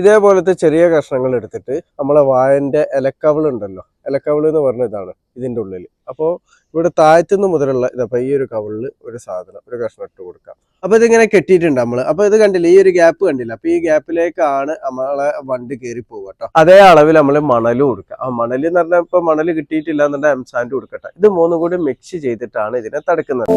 ഇതേപോലത്തെ ചെറിയ കഷ്ണങ്ങൾ എടുത്തിട്ട് നമ്മളെ വായന്റെ ഇലക്കവിൾ ഉണ്ടല്ലോ. ഇലക്കവിൾ എന്ന് പറഞ്ഞ ഇതാണ് ഇതിന്റെ ഉള്ളിൽ. അപ്പോൾ ഇവിടെ താഴ്ത്തുന്ന മുതലുള്ള ഇതപ്പോൾ ഈ ഒരു കവളിൽ ഒരു സാധനം ഒരു കഷ്ണം ഇട്ട് കൊടുക്കാം. അപ്പോൾ ഇതിങ്ങനെ കെട്ടിയിട്ടുണ്ട് നമ്മൾ അപ്പോൾ ഇത് കണ്ടില്ല ഈ ഒരു ഗ്യാപ്പ് കണ്ടില്ല? അപ്പോൾ ഈ ഗ്യാപ്പിലേക്കാണ് നമ്മളെ വണ്ടി കയറി പോകുക കേട്ടോ. അതേ അളവിൽ നമ്മൾ മണൽ കൊടുക്കുക. ആ മണൽ എന്ന് പറഞ്ഞാൽ ഇപ്പോൾ മണൽ കിട്ടിയിട്ടില്ല എന്നുണ്ടെങ്കിൽ എംസാൻഡ് കൊടുക്കട്ടെ. ഇത് മൂന്നും കൂടി മിക്സ് ചെയ്തിട്ടാണ് ഇതിനെ തടുക്കുന്നത്.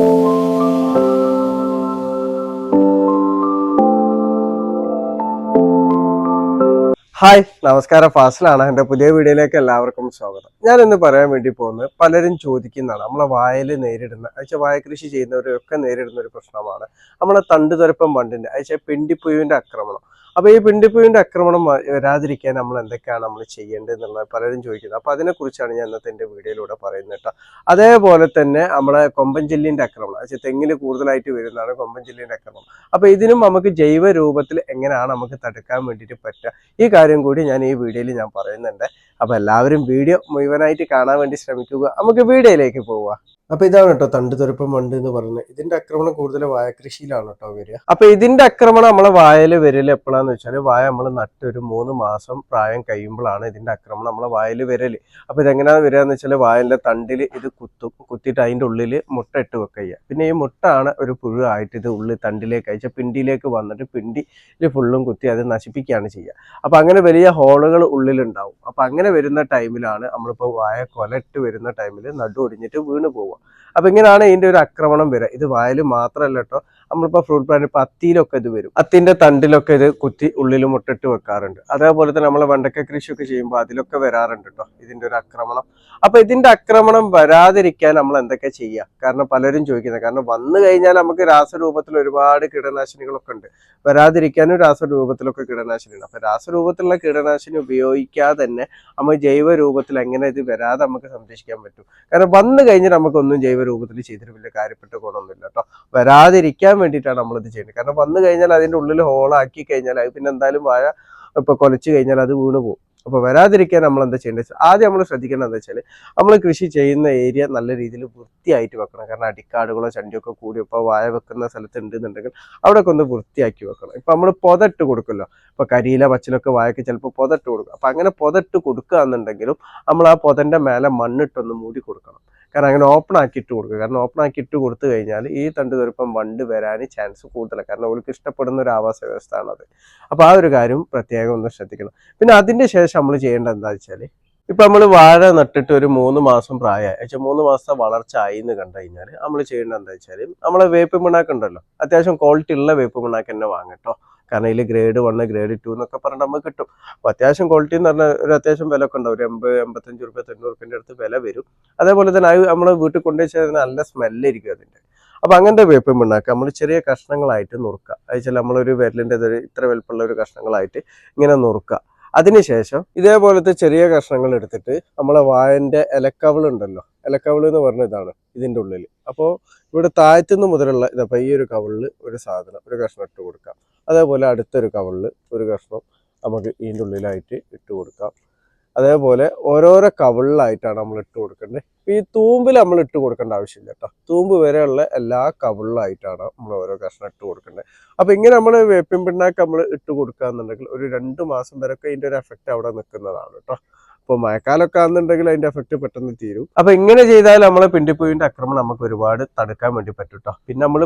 ഹായ് നമസ്കാരം. ഫാസിലാണ്. എന്റെ പുതിയ വീഡിയോയിലേക്ക് എല്ലാവർക്കും സ്വാഗതം. ഞാൻ ഇന്ന് പറയാൻ വേണ്ടി പോകുന്നത് പലരും ചോദിക്കുന്നതാണ്. നമ്മളെ വായൽ നേരിടുന്ന അയച്ച വായ കൃഷി ചെയ്യുന്നവരൊക്കെ നേരിടുന്ന ഒരു പ്രശ്നമാണ്. നമ്മളെ തണ്ടുതുരപ്പം വണ്ടിന്റെ അയച്ച പിണ്ടിപ്പുവിന്റെ ആക്രമണം. അപ്പൊ ഈ പിണ്ടിപ്പുവിന്റെ ആക്രമണം വരാതിരിക്കാൻ നമ്മൾ എന്തൊക്കെയാണ് നമ്മൾ ചെയ്യേണ്ടത് എന്നുള്ളത് പലരും ചോദിക്കുന്നത് അപ്പൊ അതിനെക്കുറിച്ചാണ് ഞാൻ ഇന്നത്തെ എന്റെ വീഡിയോയിലൂടെ പറയുന്നത് കേട്ടോ. അതേപോലെ തന്നെ നമ്മളെ കൊമ്പൻ ചില്ലിന്റെ ആക്രമണം. അയച്ച തെങ്ങിൽ കൂടുതലായിട്ട് വരുന്നതാണ് കൊമ്പൻ ചില്ലിന്റെ ആക്രമണം. അപ്പൊ ഇതിനും നമുക്ക് ജൈവ രൂപത്തിൽ എങ്ങനെയാണ് നമുക്ക് തടുക്കാൻ വേണ്ടിയിട്ട് പറ്റുക? ഈ കാര്യം കൂടി ഞാൻ ഈ വീഡിയോയിൽ ഞാൻ പറയുന്നുണ്ട്. അപ്പൊ എല്ലാവരും വീഡിയോ മുഴുവനായിട്ട് കാണാൻ വേണ്ടി ശ്രമിക്കുക. നമുക്ക് വീഡിയോയിലേക്ക് പോവുക അപ്പൊ ഇതാണ് കേട്ടോ തണ്ടുതുരപ്പം വണ്ട് എന്ന് പറയുന്നത്. ഇതിന്റെ ആക്രമണം കൂടുതൽ വായ കൃഷിയിലാണ് കേട്ടോ വരിക. അപ്പൊ ഇതിന്റെ ആക്രമണം നമ്മളെ വായൽ വരൽ എപ്പോഴാന്ന് വെച്ചാൽ വായ നമ്മൾ നട്ട് ഒരു മൂന്ന് മാസം പ്രായം കഴിയുമ്പോഴാണ് ഇതിന്റെ ആക്രമണം നമ്മളെ വായൽ വരൽ. അപ്പൊ ഇതെങ്ങനെയാണ് വരിക എന്ന് വെച്ചാൽ വായലിന്റെ തണ്ടിൽ ഇത് കുത്തും കുത്തിയിട്ട് അതിന്റെ ഉള്ളിൽ മുട്ട ഇട്ട് വെക്കുക പിന്നെ ഈ മുട്ടാണ് ഒരു പുഴു ആയിട്ട് ഇത് ഉള്ളിൽ തണ്ടിലേക്ക് അയച്ച പിണ്ടിയിലേക്ക് വന്നിട്ട് പിണ്ടിയിൽ ഫുള്ളും കുത്തി അത് നശിപ്പിക്കുകയാണ് ചെയ്യുക. അപ്പൊ അങ്ങനെ വലിയ ഹോളുകൾ ഉള്ളിലുണ്ടാവും. അപ്പൊ അങ്ങനെ വരുന്ന ടൈമിലാണ് നമ്മളിപ്പോ വായ കൊലട്ട് വരുന്ന ടൈമിൽ നടു ഒടിഞ്ഞിട്ട് വീണ് പോവുക. അപ്പൊ ഇങ്ങനെയാണ് ഇതിന്റെ ഒരു ആക്രമണം വരിക. ഇത് വയലും മാത്രമല്ല കേട്ടോ. നമ്മളിപ്പോൾ ഫ്രൂട്ട് പ്ലാന്റ് ഇപ്പൊ അത്തിയിലൊക്കെ ഇത് വരും. അത്തിന്റെ തണ്ടിലൊക്കെ ഇത് കുത്തി ഉള്ളിൽ മുട്ടിട്ട് വെക്കാറുണ്ട്. അതേപോലെ തന്നെ നമ്മൾ വെണ്ടക്ക കൃഷിയൊക്കെ ചെയ്യുമ്പോൾ അതിലൊക്കെ വരാറുണ്ട് കേട്ടോ ഇതിന്റെ ഒരു ആക്രമണം. അപ്പോൾ ഇതിന്റെ ആക്രമണം വരാതിരിക്കാൻ നമ്മൾ എന്തൊക്കെ ചെയ്യുക കാരണം പലരും ചോദിക്കുന്നത് കാരണം വന്നു കഴിഞ്ഞാൽ നമുക്ക് രാസരൂപത്തിൽ ഒരുപാട് കീടനാശിനികളൊക്കെ ഉണ്ട്. വരാതിരിക്കാനും രാസരൂപത്തിലൊക്കെ കീടനാശിനി ഉണ്ട് അപ്പോൾ രാസരൂപത്തിലുള്ള കീടനാശിനി ഉപയോഗിക്കാതെ തന്നെ നമ്മൾ ജൈവ രൂപത്തിൽ എങ്ങനെ ഇത് വരാതെ നമുക്ക് സംരക്ഷിക്കാൻ പറ്റും? കാരണം വന്നു കഴിഞ്ഞാൽ നമുക്കൊന്നും ജൈവ രൂപത്തിൽ ചെയ്തിട്ട് വലിയ കാര്യപ്പെട്ട ഗുണമൊന്നുമില്ല കേട്ടോ വരാതിരിക്കാൻ വേണ്ടിയിട്ടാണ് നമ്മളിത് ചെയ്യുന്നത്. കാരണം വന്നു കഴിഞ്ഞാൽ അതിന്റെ ഉള്ളിൽ ഹോളാക്കി കഴിഞ്ഞാൽ അത് പിന്നെ എന്തായാലും വാഴ ഇപ്പൊ കൊലച്ചു കഴിഞ്ഞാൽ അത് വീണ് പോകും. അപ്പോൾ വരാതിരിക്കാൻ നമ്മൾ എന്താ ചെയ്യേണ്ടത് ആദ്യം നമ്മൾ ശ്രദ്ധിക്കേണ്ടത് എന്താ വെച്ചാൽ നമ്മൾ കൃഷി ചെയ്യുന്ന ഏരിയ നല്ല രീതിയിൽ വൃത്തിയായിട്ട് വെക്കണം. കാരണം അടിക്കാടുകളോ ചണ്ടിയൊക്കെ കൂടി ഇപ്പോൾ വായ വെക്കുന്ന സ്ഥലത്ത് ഉണ്ടെന്നുണ്ടെങ്കിൽ അവിടെയൊക്കെ ഒന്ന് വൃത്തിയാക്കി വെക്കണം. ഇപ്പൊ നമ്മൾ പൊതട്ട് കൊടുക്കുമല്ലോ. ഇപ്പൊ കരിയില പച്ചിലൊക്കെ വായക്ക് ചിലപ്പോൾ പൊതട്ട് കൊടുക്കും. അപ്പൊ അങ്ങനെ പൊതട്ട് കൊടുക്കുക എന്നുണ്ടെങ്കിലും നമ്മൾ ആ പൊതന്റെ മേലെ മണ്ണിട്ടൊന്ന് മൂടി കൊടുക്കണം. കാരണം അങ്ങനെ ഓപ്പൺ ആക്കി ഇട്ട് കൊടുക്കുക. കാരണം ഓപ്പൺ ആക്കി ഇട്ട് കൊടുത്തു കഴിഞ്ഞാൽ ഈ തണ്ട് തുരപ്പം വണ്ട് വരാൻ ചാൻസ് കൂടുതലാണ് കാരണം അവർക്ക് ഇഷ്ടപ്പെടുന്ന ഒരു ആവാസ വ്യവസ്ഥയാണത് അത്. അപ്പൊ ആ ഒരു കാര്യം പ്രത്യേകം ഒന്ന് ശ്രദ്ധിക്കണം. പിന്നെ അതിന്റെ ശേഷം നമ്മൾ ചെയ്യേണ്ടത് എന്താ വെച്ചാൽ ഇപ്പൊ നമ്മൾ വാഴ നട്ടിട്ട് ഒരു മൂന്ന് മാസം പ്രായമായി വെച്ചാൽ മൂന്ന് മാസത്തെ വളർച്ച ആയി എന്ന് കണ്ടു കഴിഞ്ഞാൽ നമ്മൾ ചെയ്യേണ്ടത് എന്താ വെച്ചാൽ നമ്മളെ വേപ്പ് മിണാക്ക് ഉണ്ടല്ലോ. അത്യാവശ്യം ക്വാളിറ്റി ഉള്ള വേപ്പ് മിണാക്ക് തന്നെ വാങ്ങട്ടോ കാരണം ഇതിൽ ഗ്രേഡ് വൺ ഗ്രേഡ് ടു എന്നൊക്കെ പറഞ്ഞിട്ട് നമുക്ക് കിട്ടും. അപ്പോൾ അത്യാവശ്യം ക്വാളിറ്റി എന്ന് പറഞ്ഞാൽ ഒരു അത്യാവശ്യം വില ഒക്കെ ഉണ്ടാവും. ഒരു എൺപത് എൺപത്തഞ്ച് റുപ്യ തൊണ്ണൂറ് റുപ്യന്റെ അടുത്ത് വില വരും. അതേപോലെ തന്നെ അത് നമ്മൾ വീട്ടിൽ കൊണ്ടുവച്ചാൽ നല്ല സ്മെല്ലായിരിക്കും അതിന്റെ. അപ്പോൾ അങ്ങനത്തെ വേപ്പം ഉണ്ടാക്കുക നമ്മൾ ചെറിയ കഷ്ണങ്ങളായിട്ട് നുറുക്കുക. അത് വെച്ചാൽ നമ്മളൊരു വിരലിന്റെ ഇത്ര വലുപ്പമുള്ള ഒരു കഷ്ണങ്ങളായിട്ട് ഇങ്ങനെ നുറുക്കുക. അതിനുശേഷം ഇതേപോലത്തെ ചെറിയ കഷ്ണങ്ങൾ എടുത്തിട്ട് നമ്മളെ വായന്റെ ഇലക്കവൾ ഉണ്ടല്ലോ ഇലക്കവൾ എന്ന് പറഞ്ഞ ഇതാണ് ഇതിന്റെ ഉള്ളിൽ അപ്പോൾ ഇവിടെ താഴത്തുനിന്ന് മുതലുള്ള ഇതപ്പോൾ ഈ ഒരു കവളിൽ ഒരു സാധനം ഒരു കഷ്ണം ഇട്ട് കൊടുക്കാം. അതേപോലെ അടുത്തൊരു കവളിൽ ഒരു കഷ്ണം നമുക്ക് ഇതിന്റെ ഉള്ളിലായിട്ട് ഇട്ട് കൊടുക്കാം. അതേപോലെ ഓരോരോ കവിളിലായിട്ടാണ് നമ്മൾ ഇട്ട് കൊടുക്കേണ്ടത്. ഈ തൂമ്പിൽ നമ്മൾ ഇട്ട് കൊടുക്കേണ്ട ആവശ്യമില്ല കേട്ടോ തൂമ്പ് വരെയുള്ള എല്ലാ കവിളിലായിട്ടാണ് നമ്മൾ ഓരോ കഷ്ണം ഇട്ട് കൊടുക്കേണ്ടത്. അപ്പൊ ഇങ്ങനെ നമ്മൾ വേപ്പിൻ പിണ്ണാക്ക് നമ്മൾ ഇട്ട് കൊടുക്കുക എന്നുണ്ടെങ്കിൽ ഒരു രണ്ട് മാസം വരെയൊക്കെ ഇതിന്റെ ഒരു എഫക്റ്റ് അവിടെ നിൽക്കുന്നതാണ് കേട്ടോ അപ്പോൾ മഴക്കാലമൊക്കെ ആണെന്നുണ്ടെങ്കിൽ അതിന്റെ എഫക്ട് പെട്ടെന്ന് തീരും. അപ്പൊ ഇങ്ങനെ ചെയ്താൽ നമ്മളെ പിണ്ടിപ്പൂവിന്റെ ആക്രമണം നമുക്ക് ഒരുപാട് തടുക്കാൻ വേണ്ടി പറ്റും കേട്ടോ പിന്നെ നമ്മൾ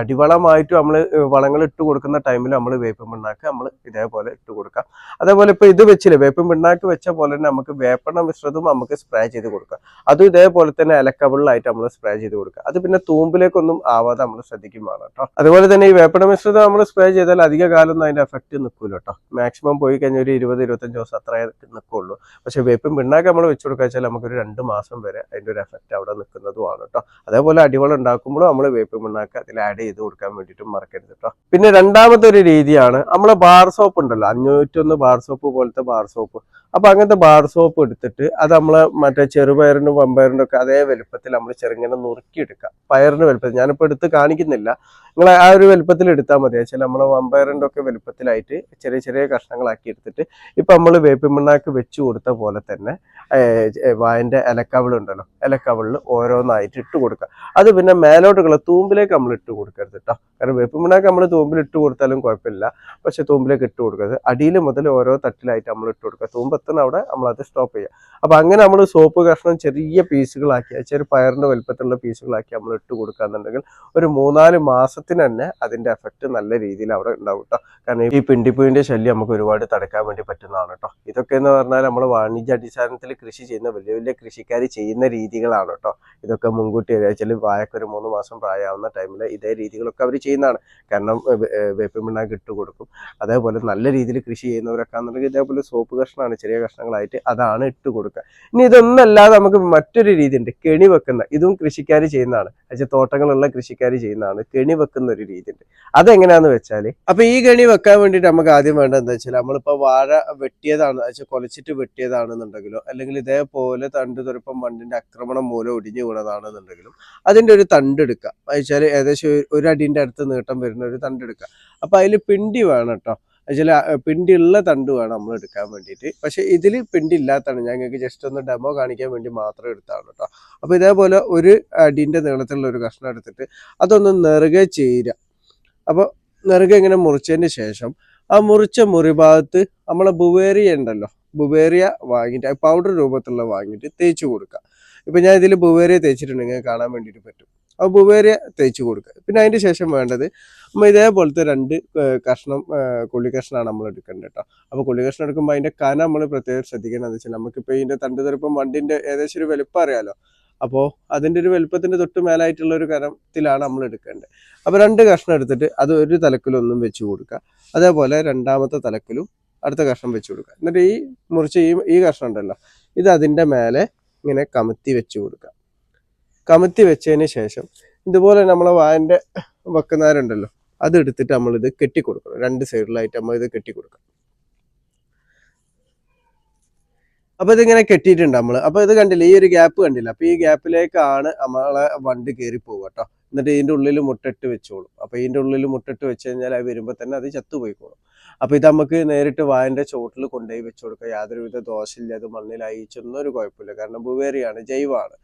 അടിവളമായിട്ട് നമ്മൾ വളങ്ങൾ ഇട്ട് കൊടുക്കുന്ന ടൈമിൽ നമ്മൾ വേപ്പൻ പിണ്ണാക്ക് നമ്മൾ ഇതേപോലെ ഇട്ട് കൊടുക്കാം. അതേപോലെ ഇപ്പൊ ഇത് വെച്ചില്ലേ വേപ്പൻ പിണ്ണാക്ക് വെച്ച പോലെ തന്നെ നമുക്ക് വേപ്പണ മിശ്രിതവും നമുക്ക് സ്പ്രേ ചെയ്ത് കൊടുക്കാം. അതും ഇതേപോലെ തന്നെ അലക്കബിളായിട്ട് നമ്മൾ സ്പ്രേ ചെയ്ത് കൊടുക്കുക അത് പിന്നെ തൂമ്പിലേക്കൊന്നും ആവാതെ നമ്മൾ ശ്രദ്ധിക്കും വേണം കേട്ടോ അതുപോലെ തന്നെ ഈ വേപ്പണ മിശ്രിതം നമ്മൾ സ്പ്രേ ചെയ്താൽ അധിക കാലം അതിന്റെ എഫക്റ്റ് നിൽക്കൂല കേട്ടോ മാക്സിമം പോയി കഴിഞ്ഞാൽ ഒരു ഇരുപത് ഇരുപത്തഞ്ച് ദിവസം അത്രേ നിൽക്കുള്ളൂ പക്ഷെ വേപ്പും പിണ്ണാക്ക് നമ്മൾ വെച്ച് കൊടുക്കുക വെച്ചാൽ നമുക്കൊരു രണ്ട് മാസം വരെ അതിന്റെ ഒരു എഫക്റ്റ് അവിടെ നിൽക്കുന്നതുമാണ് കേട്ടോ. അതേപോലെ അടിവളം ഉണ്ടാക്കുമ്പോഴും നമ്മൾ വേപ്പും പിണ്ണാക്ക് അതിൽ ആഡ് ചെയ്ത് കൊടുക്കാൻ വേണ്ടിയിട്ടും മറക്കരുത് കേട്ടോ. പിന്നെ രണ്ടാമത്തെ ഒരു രീതിയാണ് നമ്മൾ ബാർ സോപ്പ് ഉണ്ടല്ലോ അഞ്ഞൂറ്റൊന്ന് ബാർ സോപ്പ് പോലത്തെ ബാർ സോപ്പ് അപ്പോൾ അങ്ങനത്തെ ബാർ സോപ്പ് എടുത്തിട്ട് അത് നമ്മൾ മറ്റേ ചെറുപയറിന്റെ വമ്പയറിനും ഒക്കെ അതേ വലുപ്പത്തിൽ നമ്മൾ ചെറുങ്ങനെ നുറുക്കിയെടുക്കുക പയറിന്റെ വലുപ്പത്തിൽ. ഞാനിപ്പോൾ എടുത്ത് കാണിക്കുന്നില്ല. നിങ്ങൾ ആ ഒരു വലുപ്പത്തിൽ എടുത്താൽ മതി. വെച്ചാൽ നമ്മൾ വമ്പയറിന്റെ ഒക്കെ വലുപ്പത്തിലായിട്ട് ചെറിയ ചെറിയ കഷ്ണങ്ങളാക്കി എടുത്തിട്ട് ഇപ്പം നമ്മൾ വേപ്പിൻ പിണ്ണാക്ക് വെച്ച് കൊടുത്ത പോലെ തന്നെ വായന്റെ ഇലക്കവിളുണ്ടല്ലോ ഇലക്കവിളിൽ ഓരോന്നായിട്ട് ഇട്ട് കൊടുക്കുക. അത് പിന്നെ മേലോട്ടുള്ള തൂമ്പിലേക്ക് നമ്മൾ ഇട്ട് കൊടുക്കരുത് കേട്ടോ കാരണം വേപ്പിൻ നമ്മൾ തൂമ്പിൽ ഇട്ട് കൊടുത്താലും കുഴപ്പമില്ല. പക്ഷെ തൂമ്പിലേക്ക് ഇട്ട് കൊടുക്കരുത്. അടിയിൽ മുതൽ ഓരോ തട്ടിലായിട്ട് നമ്മൾ ഇട്ട് കൊടുക്കുക. തൂമ്പെത്തുന്ന അവിടെ നമ്മളത് സ്റ്റോപ്പ് ചെയ്യുക. അപ്പം അങ്ങനെ നമ്മൾ സോപ്പ് കഷ്ണം ചെറിയ പീസുകളാക്കി ചെറിയ പയറിന്റെ വലുപ്പത്തിലുള്ള പീസുകളാക്കി നമ്മൾ ഇട്ട് കൊടുക്കുക എന്നുണ്ടെങ്കിൽ ഒരു മൂന്നാൽ മാസത്തിന് തന്നെ അതിന്റെ എഫക്റ്റ് നല്ല രീതിയിൽ അവിടെ ഉണ്ടാവും കേട്ടോ കാരണം ഈ പിണ്ടിപ്പൂവിന്റെ ശല്യം നമുക്ക് ഒരുപാട് തടക്കാൻ വേണ്ടി പറ്റുന്നതാണ് കേട്ടോ ഇതൊക്കെ എന്ന് പറഞ്ഞാൽ നമ്മൾ വാണിജ്യ അടിസ്ഥാനത്തിൽ കൃഷി ചെയ്യുന്ന വലിയ വലിയ കൃഷിക്കാർ ചെയ്യുന്ന രീതികളാണ് കേട്ടോ ഇതൊക്കെ മുൻകൂട്ടി വെച്ചാൽ വായക്കൊരു മൂന്ന് മാസം പ്രായമാവുന്ന ടൈമിൽ ഇതേ രീതികളൊക്കെ അവർ ചെയ്യുന്നതാണ്. കാരണം വേപ്പിൻ പിണ്ണാക്ക് ഇട്ട് കൊടുക്കും. അതേപോലെ നല്ല രീതിയിൽ കൃഷി ചെയ്യുന്നവരൊക്കെ ഇതേപോലെ സോപ്പ് കഷ്ണമാണ് ചെറിയ കഷ്ണങ്ങളായിട്ട് അതാണ് ഇട്ട് കൊടുക്കുക. ഇനി ഇതൊന്നല്ലാതെ നമുക്ക് മറ്റൊരു രീതി ഉണ്ട് കെണി വെക്കുന്ന ഇതും കൃഷിക്കാർ ചെയ്യുന്നതാണ്. അച്ഛാ തോട്ടങ്ങളുള്ള കൃഷിക്കാർ ചെയ്യുന്നതാണ്. കെണി ഒരു രീതി ഉണ്ട് അതെങ്ങനെയാന്ന് വെച്ചാൽ അപ്പൊ ഈ ഗണി വെക്കാൻ വേണ്ടിയിട്ട് നമുക്ക് ആദ്യം വേണ്ടത് എന്താ വെച്ചാൽ നമ്മളിപ്പോ വാഴ വെട്ടിയതാണ് വെച്ചാൽ കൊലച്ചിട്ട് വെട്ടിയതാണെന്നുണ്ടെങ്കിലോ അല്ലെങ്കിൽ ഇതേപോലെ തണ്ട് തുരപ്പം മണ്ണിന്റെ ആക്രമണം മൂലം ഒടിഞ്ഞു വീണതാണെന്നുണ്ടെങ്കിലും അതിന്റെ ഒരു തണ്ട് എടുക്കുക. വെച്ചാൽ ഏകദേശം ഒരു- ഒരു അടിന്റെ അടുത്ത് നീട്ടം വരുന്ന ഒരു തണ്ട് എടുക്കുക. അപ്പൊ അതിൽ പിണ്ടി വേണം കേട്ടോ ചില പിണ്ടിയുള്ള തണ്ട് വേണം നമ്മൾ എടുക്കാൻ വേണ്ടിയിട്ട്. പക്ഷേ ഇതിൽ പിണ്ടി ഇല്ലാത്തതാണ് ഞങ്ങൾക്ക് ജസ്റ്റ് ഒന്ന് ഡെമോ കാണിക്കാൻ വേണ്ടി മാത്രം എടുത്താണ് കേട്ടോ അപ്പോൾ ഇതേപോലെ ഒരു അടിന്റെ നീളത്തിലുള്ള ഒരു കഷ്ണം എടുത്തിട്ട് അതൊന്ന് നെറുകെ ചേരുക. അപ്പോൾ നെറുകെ ഇങ്ങനെ മുറിച്ചതിന് ശേഷം ആ മുറിച്ച മുറി ഭാഗത്ത് നമ്മളെ ബുവേറിയ ഉണ്ടല്ലോ ബുവേറിയ വാങ്ങിയിട്ട് പൗഡർ രൂപത്തിലുള്ള വാങ്ങിയിട്ട് തേച്ച് കൊടുക്കുക. ഇപ്പം ഞാൻ ഇതിൽ ബുവേറിയ തേച്ചിട്ടുണ്ടെങ്കിൽ കാണാൻ വേണ്ടിയിട്ട് പറ്റും. അപ്പോൾ ബുവേറിയ തേച്ച് കൊടുക്കുക. പിന്നെ അതിന്റെ ശേഷം വേണ്ടത് നമ്മൾ ഇതേപോലത്തെ രണ്ട് കഷ്ണം കുള്ളി കഷ്ണമാണ് നമ്മൾ എടുക്കേണ്ടത് കേട്ടോ അപ്പോൾ കുള്ളി കഷ്ണം എടുക്കുമ്പോൾ അതിന്റെ കന നമ്മൾ പ്രത്യേകം ശ്രദ്ധിക്കണം എന്ന് വെച്ചാൽ നമുക്കിപ്പോൾ ഇതിന്റെ തണ്ട് തെറുപ്പം വണ്ടിന്റെ ഏകദേശം ഒരു വലുപ്പം അറിയാലോ. അപ്പോൾ അതിന്റെ ഒരു വലുപ്പത്തിന്റെ തൊട്ട് മേലായിട്ടുള്ള ഒരു കരത്തിലാണ് നമ്മൾ എടുക്കേണ്ടത്. അപ്പോൾ രണ്ട് കഷ്ണം എടുത്തിട്ട് അത് ഒരു തലക്കിലൊന്നും വെച്ച് കൊടുക്കുക. അതേപോലെ രണ്ടാമത്തെ തലക്കിലും അടുത്ത കഷ്ണം വെച്ച് കൊടുക്കുക. എന്നിട്ട് ഈ മുറിച്ച് ഈ ഈ കഷ്ണം ഉണ്ടല്ലോ ഇത് അതിന്റെ മേലെ ഇങ്ങനെ കമത്തി വെച്ച് കൊടുക്കുക. കമത്തി വെച്ചതിന് ശേഷം ഇതുപോലെ നമ്മളെ വായന്റെ വെക്കുന്നവരുണ്ടല്ലോ അത് ഇത് നമ്മളിത് കെട്ടിക്കൊടുക്കണം. രണ്ട് സൈഡിലായിട്ട് നമ്മൾ ഇത് കെട്ടിക്കൊടുക്കണം. അപ്പൊ ഇതിങ്ങനെ കെട്ടിയിട്ടുണ്ട് നമ്മൾ. അപ്പൊ ഇത് കണ്ടില്ല ഈ ഒരു ഗ്യാപ്പ് കണ്ടില്ല? അപ്പൊ ഈ ഗ്യാപ്പിലേക്കാണ് നമ്മളെ വണ്ടി കയറി പോവുക കേട്ടോ. എന്നിട്ട് ഇതിന്റെ ഉള്ളിൽ മുട്ടിട്ട് വെച്ചോളും. അപ്പൊ ഇതിന്റെ ഉള്ളിൽ മുട്ടിട്ട് വെച്ച് കഴിഞ്ഞാൽ അത് വരുമ്പോ തന്നെ അത് ചത്തുപോയിക്കോളും. അപ്പൊ ഇത് നമുക്ക് നേരിട്ട് വായന്റെ ചോട്ടിൽ കൊണ്ടുപോയി വെച്ചു യാതൊരുവിധ ദോഷമില്ല അത് മണ്ണിൽ അയച്ചൊന്നും ഒരു കുഴപ്പമില്ല. കാരണം ബുവേറിയാണ് ജൈവമാണ്.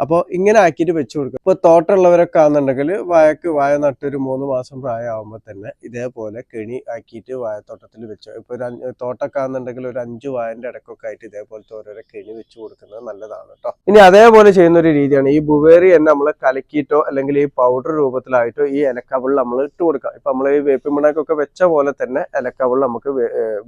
അപ്പോൾ ഇങ്ങനെ ആക്കിയിട്ട് വെച്ച് കൊടുക്കുക ഇപ്പോൾ തോട്ടമുള്ളവരൊക്കെ ആണെന്നുണ്ടെങ്കിൽ വായക്ക് വായ നട്ടൊരു മൂന്ന് മാസം പ്രായമാകുമ്പോൾ തന്നെ ഇതേപോലെ കെണി ആക്കിയിട്ട് വായത്തോട്ടത്തിൽ വെച്ചു ഇപ്പോൾ ഒരു തോട്ടമൊക്കെ ആണെന്നുണ്ടെങ്കിൽ ഒരു അഞ്ച് വായന്റെ ഇടക്കൊക്കെ ആയിട്ട് ഇതേപോലത്തെ ഓരോരോ കെണി വെച്ച് കൊടുക്കുന്നത് നല്ലതാണ് കേട്ടോ ഇനി അതേപോലെ ചെയ്യുന്ന ഒരു രീതിയാണ് ഈ ബുവേറി തന്നെ നമ്മൾ കലക്കിയിട്ടോ അല്ലെങ്കിൽ ഈ പൗഡർ രൂപത്തിലായിട്ടോ ഈ ഇലക്കവിളിൽ നമ്മൾ ഇട്ട് കൊടുക്കാം. ഇപ്പം നമ്മൾ ഈ വേപ്പിമിണക്കൊക്കെ വെച്ച പോലെ തന്നെ ഇലക്കവിളിൽ നമുക്ക്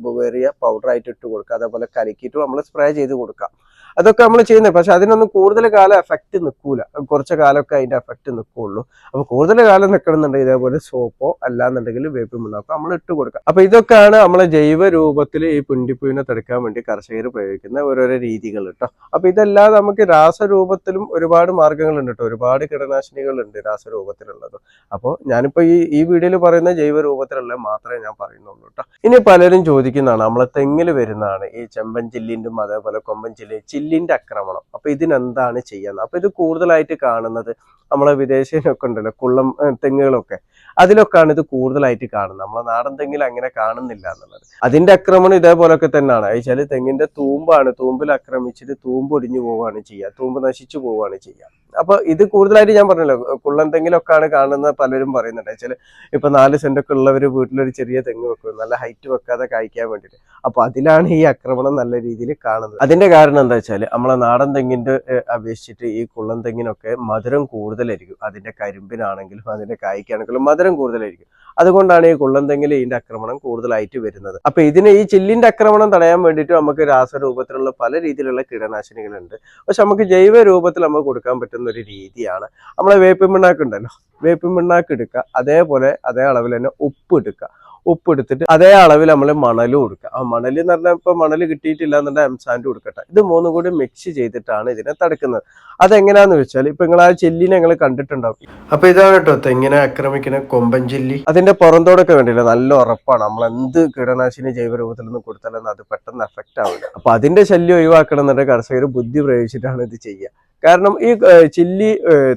ബുവേറിയ പൗഡറായിട്ട് ഇട്ട് കൊടുക്കാം. അതേപോലെ കലക്കിയിട്ട് നമ്മൾ സ്പ്രേ ചെയ്ത് കൊടുക്കാം. അതൊക്കെ നമ്മൾ ചെയ്യുന്നത്. പക്ഷെ അതിനൊന്നും കൂടുതൽ കാലം എഫക്റ്റ് നിൽക്കൂല കുറച്ച് കാലമൊക്കെ അതിന്റെ എഫക്റ്റ് നിൽക്കുള്ളൂ അപ്പൊ കൂടുതൽ കാലം നിൽക്കണമെന്നുണ്ടെങ്കിൽ ഇതേപോലെ സോപ്പോ അല്ലാന്നുണ്ടെങ്കിൽ വേപ്പിൻ പിണ്ണാക്കോ നമ്മൾ ഇട്ട് കൊടുക്കുക. അപ്പൊ ഇതൊക്കെയാണ് നമ്മളെ ജൈവ രൂപത്തിൽ ഈ പുണ്ടിപ്പൂവിനെ തടുക്കാൻ വേണ്ടി കർഷകർ പ്രയോഗിക്കുന്ന ഓരോരോ രീതികൾ കേട്ടോ അപ്പൊ ഇതല്ലാതെ നമുക്ക് രാസരൂപത്തിലും ഒരുപാട് മാർഗങ്ങളുണ്ട് കേട്ടോ ഒരുപാട് കീടനാശിനികളുണ്ട് രാസരൂപത്തിലുള്ളത്. അപ്പോൾ ഞാനിപ്പോ ഈ ഈ വീഡിയോയിൽ പറയുന്ന ജൈവ രൂപത്തിലുള്ള മാത്രമേ ഞാൻ പറയുന്നുള്ളൂ കേട്ടോ ഇനി പലരും ചോദിക്കുന്നതാണ് നമ്മളെ തെങ്ങിൽ വരുന്നതാണ് ഈ ചെമ്പൻ ചില്ലിന്റെ അതേപോലെ കൊമ്പൻ ചില്ലി ചില്ലിന്റെ ആക്രമണം. അപ്പൊ ഇതിനെന്താണ് ചെയ്യുന്നത്? അപ്പൊ ഇത് കൂടുതലായിട്ട് കാണുന്നത് നമ്മളെ വിദേശിനൊക്കെ ഉണ്ടല്ലോ കുള്ളം തെങ്ങുകളൊക്കെ. അതിലൊക്കെയാണ് ഇത് കൂടുതലായിട്ട് കാണുന്നത്. നമ്മളെ നാടൻ തെങ്ങിൽ അങ്ങനെ കാണുന്നില്ല എന്നുള്ളത്. അതിന്റെ ആക്രമണം ഇതേപോലൊക്കെ തന്നെയാണ്. അയച്ചാൽ തെങ്ങിന്റെ തൂമ്പാണ്. തൂമ്പിൽ ആക്രമിച്ചിട്ട് തൂമ്പ് ഒടിഞ്ഞു പോവുകയാണ് ചെയ്യുക. തൂമ്പ് നശിച്ചു പോവുകയാണ് ചെയ്യുക. അപ്പൊ ഇത് കൂടുതലായിട്ട് ഞാൻ പറഞ്ഞല്ലോ കുള്ളൻ തെങ്ങിലൊക്കെയാണ് കാണുന്നത് പലരും പറയുന്നുണ്ട്. വെച്ചാൽ ഇപ്പൊ നാല് സെന്റ് ഒക്കെ ഉള്ളവർ വീട്ടിലൊരു ചെറിയ തെങ്ങ് വെക്കും നല്ല ഹൈറ്റ് വെക്കാതെ കായ്ക്കാൻ വേണ്ടിയിട്ട് അപ്പൊ അതിലാണ് ഈ ആക്രമണം നല്ല രീതിയിൽ കാണുന്നത്. അതിന്റെ കാരണം എന്താ വെച്ചാൽ നമ്മളെ നാടൻ തെങ്ങിന്റെ അപേക്ഷിച്ചിട്ട് ഈ കുള്ളൻ തെങ്ങിനൊക്കെ മധുരം കൂടുതലായിരിക്കും. അതിന്റെ കരിമ്പിനാണെങ്കിലും അതിന്റെ കായ്ക്കാണെങ്കിലും മധുരം കൂടുതലായിരിക്കും. അതുകൊണ്ടാണ് ഈ കുള്ളൻ തെങ്ങിൽ ഇതിന്റെ ആക്രമണം കൂടുതലായിട്ട് വരുന്നത്. അപ്പൊ ഇതിന് ഈ ചില്ലിന്റെ ആക്രമണം തടയാൻ വേണ്ടിയിട്ട് നമുക്ക് രാസരൂപത്തിലുള്ള പല രീതിയിലുള്ള കീടനാശിനികളുണ്ട്. പക്ഷെ നമുക്ക് ജൈവ രൂപത്തിൽ നമുക്ക് കൊടുക്കാൻ പറ്റുന്ന ഒരു രീതിയാണ്. നമ്മളെ വേപ്പിൻ പിണ്ണാക്ക് ഉണ്ടല്ലോ. വേപ്പിൻ പിണ്ണാക്ക് എടുക്കുക. അതേപോലെ അതേ അളവിൽ തന്നെ ഉപ്പ് എടുക്കുക. ഉപ്പ് എടുത്തിട്ട് അതേ അളവിൽ നമ്മൾ മണലും കൊടുക്കുക. ആ മണൽ എന്ന് പറഞ്ഞാൽ ഇപ്പൊ മണൽ കിട്ടിയിട്ടില്ല എന്നുണ്ടെങ്കിൽ എംസാൻഡ് കൊടുക്കട്ടെ. ഇത് മൂന്നും കൂടി മിക്സ് ചെയ്തിട്ടാണ് ഇതിനെ തടുക്കുന്നത്. അതെങ്ങനെയാന്ന് വെച്ചാൽ ഇപ്പൊ നിങ്ങൾ ആ ചെല്ലിനെ നിങ്ങൾ കണ്ടിട്ടുണ്ടാവും. അപ്പൊ ഇതാണ് കേട്ടോ തെങ്ങിനെ ആക്രമിക്കുന്ന കൊമ്പൻ ചെല്ലി. അതിന്റെ പുറന്തോടൊക്കെ വേണ്ടില്ല നല്ല ഉറപ്പാണ്. നമ്മൾ എന്ത് കീടനാശിനി ജൈവ രൂപത്തിൽ നിന്ന് കൊടുത്താലും അത് പെട്ടെന്ന് എഫക്റ്റ് ആവില്ല. അപ്പൊ അതിന്റെ ശല്യം ഒഴിവാക്കണം എന്നുണ്ടെങ്കിൽ കർഷകർ ബുദ്ധി പ്രയോഗിച്ചിട്ടാണ് ഇത് ചെയ്യുക. കാരണം ഈ ചില്ലി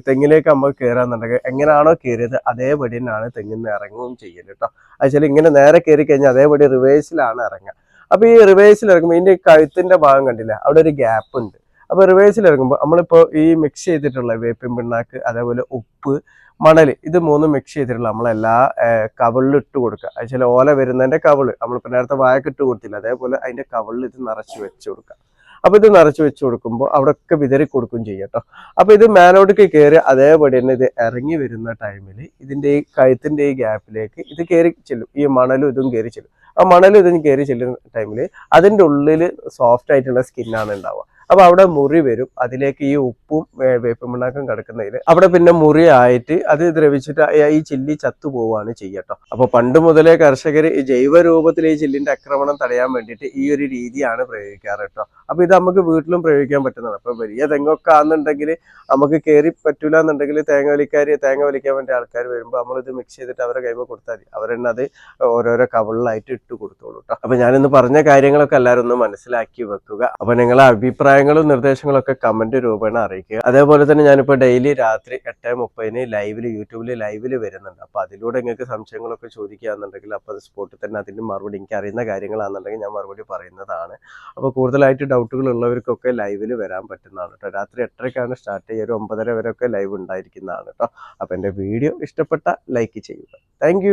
തെങ്ങിലേക്ക് നമ്മൾ കയറാന്നുണ്ടെങ്കിൽ എങ്ങനെയാണോ കയറിയത് അതേപടി തന്നെയാണ് തെങ്ങിൽ നിന്ന് ഇറങ്ങുകയും ചെയ്യൽ കേട്ടോ അതുവെച്ചാൽ ഇങ്ങനെ നേരെ കയറി കഴിഞ്ഞാൽ അതേപടി റിവേഴ്സിലാണ് ഇറങ്ങുക. അപ്പൊ ഈ റിവേഴ്സിൽ ഇറങ്ങുമ്പോൾ ഇതിന്റെ കഴുത്തിന്റെ ഭാഗം കണ്ടില്ല അവിടെ ഒരു ഗ്യാപ്പ് ഉണ്ട്. അപ്പൊ റിവേഴ്സിൽ ഇറങ്ങുമ്പോൾ നമ്മളിപ്പോ ഈ മിക്സ് ചെയ്തിട്ടുള്ള വേപ്പിൻ പിണ്ണാക്ക് അതേപോലെ ഉപ്പ് മണൽ ഇത് മൂന്നും മിക്സ് ചെയ്തിട്ടുള്ള നമ്മളെല്ലാ കവളിൽ ഇട്ട് കൊടുക്കുക. അതുവെച്ചാൽ ഓല വരുന്നതിന്റെ കവൾ നമ്മളിപ്പോ നേരത്തെ വായക്കിട്ട് കൊടുത്തില്ല അതേപോലെ അതിന്റെ കവളിൽ ഇത് നിറച്ച് വെച്ച് കൊടുക്കുക. അപ്പൊ ഇത് നിറച്ച് വെച്ച് കൊടുക്കുമ്പോൾ അവിടെ ഒക്കെ വിതറി കൊടുക്കും ചെയ്യും കേട്ടോ അപ്പൊ ഇത് മേലോട്ടേക്ക് കയറി അതേപടി തന്നെ ഇത് ഇറങ്ങി വരുന്ന ടൈമിൽ ഇതിന്റെ ഈ കഴുത്തിന്റെ ഈ ഗ്യാപ്പിലേക്ക് ഇത് കയറി ചെല്ലും. ഈ മണലും ഇതും കയറി ചെല്ലും. ആ മണലും ഇതും കയറി ചെല്ലുന്ന ടൈമിൽ അതിന്റെ ഉള്ളിൽ സോഫ്റ്റ് ആയിട്ടുള്ള സ്കിന്നാണ് ഉണ്ടാവുക. അപ്പൊ അവിടെ മുറി വരും. അതിലേക്ക് ഈ ഉപ്പും വേ- വേപ്പിൻ പിണ്ണാക്കും കിടക്കുന്നതിൽ അവിടെ പിന്നെ മുറി ആയിട്ട് അത് ദ്രവിച്ചിട്ട് ഈ ചില്ലി ചത്തു പോവാണ് ചെയ്യട്ടോ അപ്പോൾ പണ്ട് മുതലേ കർഷകർ ജൈവ രൂപത്തിൽ ഈ ചില്ലിന്റെ ആക്രമണം തടയാൻ വേണ്ടിയിട്ട് ഈ ഒരു രീതിയാണ് പ്രയോഗിക്കാറ് കേട്ടോ. അപ്പോൾ ഇത് നമുക്ക് വീട്ടിലും പ്രയോഗിക്കാൻ പറ്റുന്നതാണ്. അപ്പോൾ വലിയ തെങ്ങൊക്കെ ആണെന്നുണ്ടെങ്കിൽ നമുക്ക് കയറി പറ്റൂല എന്നുണ്ടെങ്കിൽ തേങ്ങ വലിക്കാർ തേങ്ങ വലിക്കാൻ വേണ്ടി ആൾക്കാർ വരുമ്പോൾ നമ്മളിത് മിക്സ് ചെയ്തിട്ട് അവരെ കൈമ കൊടുത്താൽ മതി. അവരെന്നെ അത് ഓരോരോ കവളിലായിട്ട് ഇട്ട് കൊടുത്തോളൂ കേട്ടോ. അപ്പൊ ഞാനിന്ന് പറഞ്ഞ കാര്യങ്ങളൊക്കെ എല്ലാവരും ഒന്ന് മനസ്സിലാക്കി വെക്കുക. അപ്പൊ നിങ്ങളെ അഭിപ്രായങ്ങളും നിർദ്ദേശങ്ങളും ഒക്കെ കമന്റ് രൂപേണ അറിയിക്കുക. അതേപോലെ തന്നെ ഞാനിപ്പോ ഡെയിലി രാത്രി എട്ട് മുപ്പതിന് ലൈവിൽ യൂട്യൂബിൽ ലൈവിൽ വരുന്നുണ്ട്. അപ്പൊ അതിലൂടെ നിങ്ങൾക്ക് സംശയങ്ങളൊക്കെ ചോദിക്കുകയാണെന്നുണ്ടെങ്കിൽ അപ്പൊ അത് സ്പോട്ടിൽ തന്നെ അതിന്റെ മറുപടി എനിക്ക് അറിയുന്ന കാര്യങ്ങളാണെന്നുണ്ടെങ്കിൽ ഞാൻ മറുപടി പറയുന്നതാണ്. അപ്പൊ കൂടുതലായിട്ട് ഡൗട്ടുകൾ ഉള്ളവർക്കൊക്കെ ലൈവിൽ വരാൻ പറ്റുന്നതാണ് കേട്ടോ രാത്രി എട്ടരക്കാണ് സ്റ്റാർട്ട് ചെയ്യുക. ഒരു ഒമ്പതര വരെ ഒക്കെ ലൈവ് ഉണ്ടായിരിക്കുന്നതാണ് കേട്ടോ അപ്പൊ എന്റെ വീഡിയോ ഇഷ്ടപ്പെട്ട ലൈക്ക് ചെയ്യുക. താങ്ക്